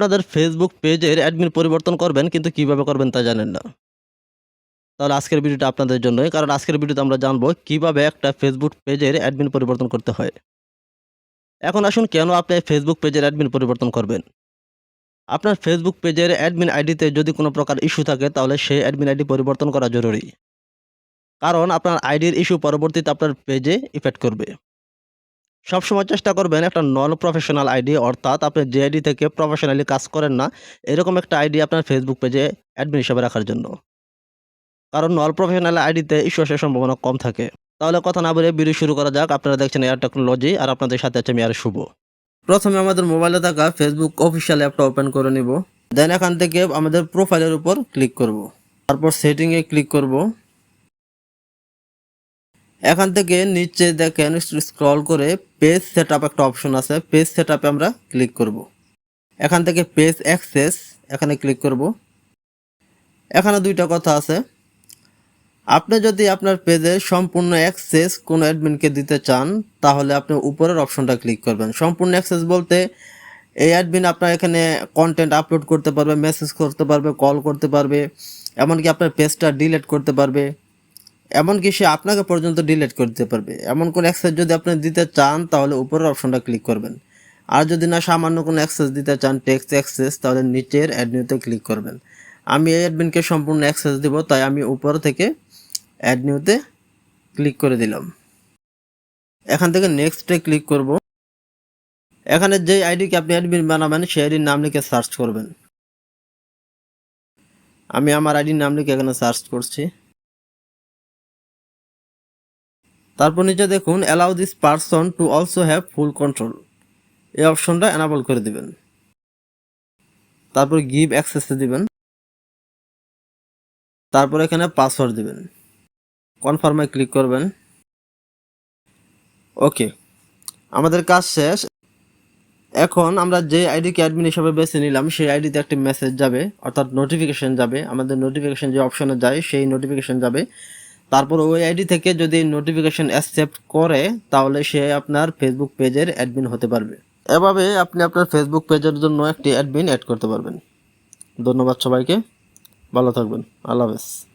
আপনাদের ফেসবুক পেজের অ্যাডমিন পরিবর্তন করবেন, কিন্তু কীভাবে করবেন তা জানেন না। তাহলে আজকের ভিডিওটা আপনাদের জন্যই, কারণ আজকের ভিডিওতে আমরা জানব কীভাবে একটা ফেসবুক পেজের অ্যাডমিন পরিবর্তন করতে হয়। এখন আসুন, কেন আপনি ফেসবুক পেজের অ্যাডমিন পরিবর্তন করবেন? আপনার ফেসবুক পেজের অ্যাডমিন আইডিতে যদি কোনো প্রকার ইস্যু থাকে, তাহলে সেই অ্যাডমিন আইডি পরিবর্তন করা জরুরি। কারণ আপনার আইডির ইস্যু পরবর্তীতে আপনার পেজে ইফেক্ট করবে। সবসময় চেষ্টা করবেন একটা নন প্রফেশনাল আইডি অর্থাৎ আপনি যে আইডি থেকে প্রফেশনালি কাজ করেন না, এরকম একটা আইডি আপনার ফেসবুক পেজে অ্যাডমিন হিসাবে রাখার জন্য। কারণ নন প্রফেশনাল আইডিতে ইস্যু আসার সম্ভাবনা কম থাকে। তাহলে কথা না বলে ভিডিও শুরু করা যাক। আপনারা দেখছেন এয়ার টেকনোলজি আর আপনাদের সাথে আছে আমি আর শুভ। প্রথমে আমাদের মোবাইলে থাকা ফেসবুক অফিসিয়াল অ্যাপটা ওপেন করে নিব। দেন এখান থেকে আমাদের প্রোফাইলের উপর ক্লিক করব। তারপর সেটিংয়ে ক্লিক করব। এখান থেকে নিচে দেখেন স্ক্রল করে পেজ সেট আপ একটা অপশন আছে। পেজ সেট আপে আমরা ক্লিক করব। এখান থেকে পেজ অ্যাক্সেস এখানে ক্লিক করব। এখানে দুইটা কথা আছে। আপনি যদি আপনার পেজে সম্পূর্ণ অ্যাক্সেস কোনো অ্যাডমিনকে দিতে চান, তাহলে আপনি উপরের অপশনটা ক্লিক করবেন। সম্পূর্ণ অ্যাক্সেস বলতে এই অ্যাডমিন আপনার এখানে কন্টেন্ট আপলোড করতে পারবে মেসেজ করতে পারবে কল করতে পারবে, এমনকি আপনার পেজটা ডিলিট করতে পারবে। এমনকি সে আপনাকে পর্যন্ত ডিলিট করে দিতে পারবে। এমন কোনো অ্যাক্সেস যদি আপনি দিতে চান, তাহলে উপরের অপশনটা ক্লিক করবেন। আর যদি না, সামান্য কোনো অ্যাক্সেস দিতে চান টেক্সট অ্যাক্সেস তাহলে নিচের অ্যাডমিনতে ক্লিক করবেন। আমি এই অ্যাডমিনকে সম্পূর্ণ অ্যাক্সেস দিব, তাই আমি উপর থেকে অ্যাড নিউতে ক্লিক করে দিলাম। এখান থেকে নেক্সটে ক্লিক করব। এখানে যে আইডিকে আপনি অ্যাডমিন বানাবেন, সেই আইডির নাম লিখে সার্চ করবেন। আমি আমার আইডির নাম লিখে এখানে সার্চ করছি। তারপর নিচে দেখুন allow this person to also have full control এই অপশনটা এনাবল করে দিবেন। তারপর গিভ অ্যাক্সেসে দিবেন। তারপর এখানে পাসওয়ার্ড দিবেন। কনফার্মে ক্লিক করবেন। ওকে আমাদের কাজ শেষ। এখন আমরা যে আইডিকে অ্যাডমিন হিসাবে বেছে নিলাম, সেই আইডিতে একটি মেসেজ যাবে, অর্থাৎ নোটিফিকেশন যাবে। আমাদের নোটিফিকেশন যে অপশনে যায়, সেই নোটিফিকেশন যাবে। তারপর ওই আইডি থেকে যদি নোটিফিকেশন অ্যাকসেপ্ট করে, তাহলে সে আপনার ফেসবুক পেজের অ্যাডমিন হতে পারবে। এভাবে আপনি আপনার ফেসবুক পেজের জন্য একটি অ্যাডমিন অ্যাড করতে পারবেন। ধন্যবাদ সবাইকে। ভালো থাকবেন। আল্লাহ হাফেজ।